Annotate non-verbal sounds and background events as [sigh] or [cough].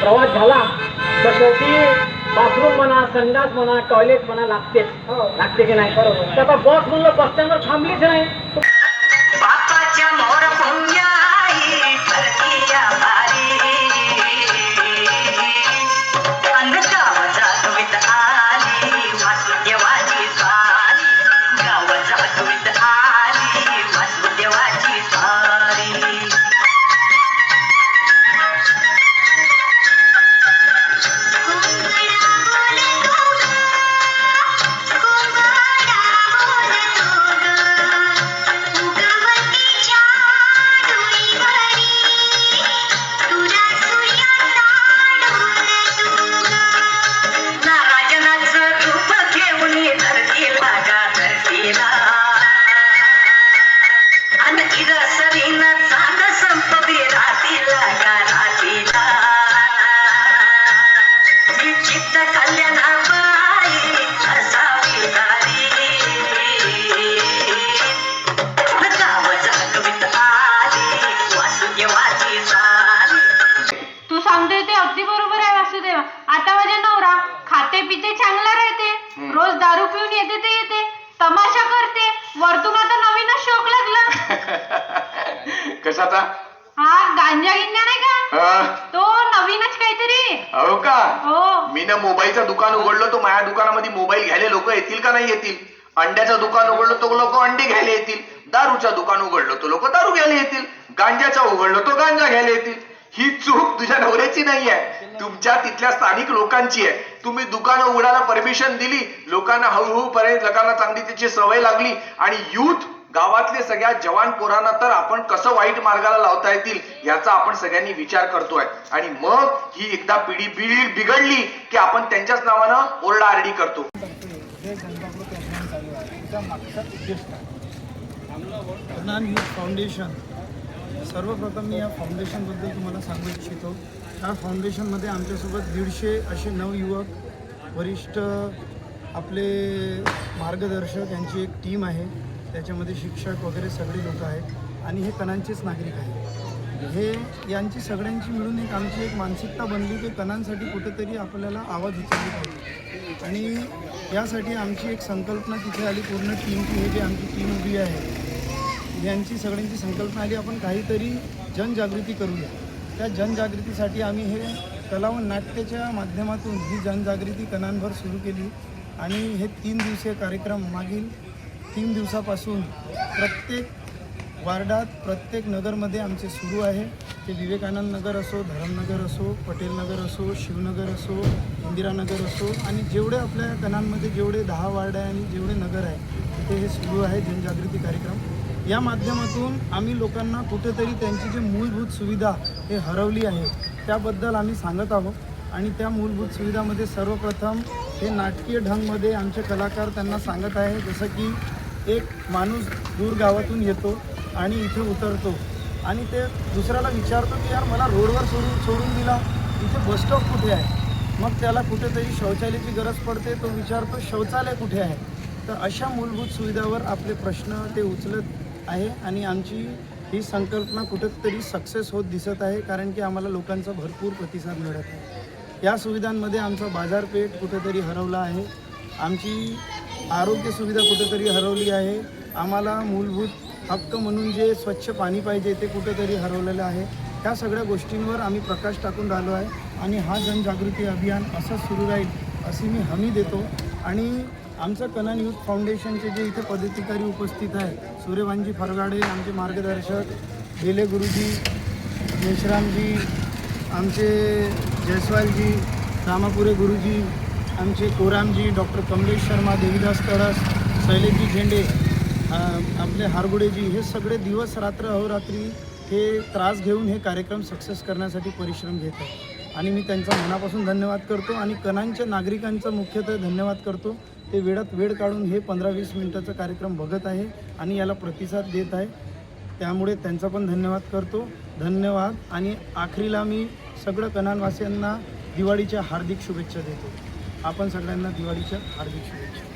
प्रवास झाला तर शेवटी बाथरूम म्हणा संडास म्हणा टॉयलेट म्हणा लागते लागते की नाही? बरोबर. तर आता बस म्हणलं बस स्टँडवर थांबलीच नाही. चांगला राहते. रोज दारू पिऊन येते ते येते. तमाशा करते. वरतून आता नवीनच शोक लागला. [laughs] कशाचा? हा गांजा गिंजा नाही का? तो नवीनच काहीतरी. हो का? हो. मी ना मोबाईलचं दुकान उघडलं तो माझ्या दुकानामध्ये मोबाईल घ्यायला लोक येतील का नाही येतील? अंड्याचं दुकान उघडलं तो लोक अंडी घ्यायला येतील. दारूचं दुकान उघडलं तो लोक दारू घ्यायला येतील. गांजाचं उघडलं तो गांजा घ्यायला येतील. ही चूक तुझ्या नवऱ्याची नाही आहे तुमच्या तिथल्या स्थानिक लोकांची आहे. तुम्ही दुकानं उघडायला परमिशन दिली लोकांना हळूहळू पर्यंत लोकांना चांगली त्याची सवय लागली आणि युथ गावातले सगळ्या जवान पोरांना तर आपण कसं वाईट मार्गाला लावता येतील याचा आपण सगळ्यांनी विचार करतोय. आणि मग ही एकदा पिढी बिळी बिघडली की आपण त्यांच्याच नावानं ओरडा आरडी करतो. फाउंडेशन. सर्वप्रथम मी या फाउंडेशनबद्दल तुम्हाला सांगू इच्छितो. या फाउंडेशनमध्ये आमच्यासोबत दीडशे असे नवयुवक वरिष्ठ आपले मार्गदर्शक यांची एक टीम आहे. त्याच्यामध्ये शिक्षक वगैरे सगळे लोक आहेत आणि हे कणांचेच नागरिक आहेत. हे यांची सगळ्यांची मिळून एक आमची एक मानसिकता बनली की कणांसाठी कुठेतरी आपल्याला आवाज उचलली पाहिजे. आणि यासाठी आमची एक संकल्पना तिथे आली पूर्ण टीमची हे जी आमची टीम उभी आहे यांची सगळ्यांची संकल्पना आली आपण काहीतरी जनजागृती करूया. त्या जनजागृतीसाठी आम्ही हे कला व नाट्याच्या माध्यमातून ही जनजागृती कणांभर सुरू केली. आणि हे तीन दिवसीय कार्यक्रम मागील तीन दिवसापासून प्रत्येक वार्डात प्रत्येक नगरमध्ये आमचे सुरू आहे. ते विवेकानंद नगर असो धरमनगर असो पटेल नगर असो शिवनगर असो इंदिरानगर असो आणि जेवढे आपल्या कणांमध्ये जेवढे दहा वार्ड आहे आणि जेवढे नगर आहे तिथे हे सुरू आहे जनजागृती कार्यक्रम. या माध्यमातून आम्ही लोकांना कुठेतरी त्यांची जी मूलभूत सुविधा हे हरवली आहे त्याबद्दल आम्ही सांगत आहोत. आणि त्या मूलभूत सुविधामध्ये सर्वप्रथम हे नाटकीय ढंगमध्ये आमचे कलाकार त्यांना सांगत आहे जसं की एक माणूस दूर गावातून येतो आणि इथे उतरतो. आणि ते दुसऱ्याला विचारतो की यार मला रोडवर सोडून सोडून दिला. इथे बसस्टॉप कुठे आहे? मग त्याला कुठेतरी शौचालयाची गरज पडते. तो विचारतो शौचालय कुठे आहे? तर अशा मूलभूत सुविधावर आपले प्रश्न ते उचलत आहे आणि आमची ही संकल्पना कुठेतरी सक्सेस होत दिसत आहे कारण की आम्हाला लोकांचा भरपूर प्रतिसाद मिळत आहे. या सुविधांमध्ये आमचा बाजारपेठ कुठेतरी हरवला आहे. आमची आरोग्य सुविधा कुठेतरी हरवली आहे. आम्हाला मूलभूत हक्क म्हणून जे स्वच्छ पाणी पाहिजे ते कुठेतरी हरवलेलं आहे. त्या सगळ्या गोष्टींवर आम्ही प्रकाश टाकून राहिलो आहे आणि हा जनजागृती अभियान असंच सुरू राहील अशी मी हमी देतो. आणि आमचं कनन यूथ फाउंडेशनचे जे इथे पदाधिकारी उपस्थित आहे सूर्यवांजी फरगाडे आमचे मार्गदर्शक गेले गुरुजी मेश्रामजी आमचे जयस्वालजी रामापुरे गुरुजी आमचे कोरामजी डॉक्टर कमलेश शर्मा देवीदास तडस शैलेशजी झेंडे आपले हारगुडेजी हे सगळे दिवस रात्र अहोरात्री हे त्रास घेऊन हे कार्यक्रम सक्सेस करण्यासाठी परिश्रम घेत आहेत. आणि मी त्यांचा मनापासून धन्यवाद करतो आणि कणांच्या नागरिकांचा मुख्यतः धन्यवाद करतो. ते वेळात वेळ काढून हे पंधरा वीस मिनिटाचा कार्यक्रम बघत आहे आणि याला प्रतिसाद देत आहे. त्यामुळे त्यांचा पण धन्यवाद करतो. धन्यवाद. आणि आखरीला मी सगळं कणानवासियांना दिवाळीच्या हार्दिक शुभेच्छा देतो. आपण सगळ्यांना दिवाळीच्या हार्दिक शुभेच्छा.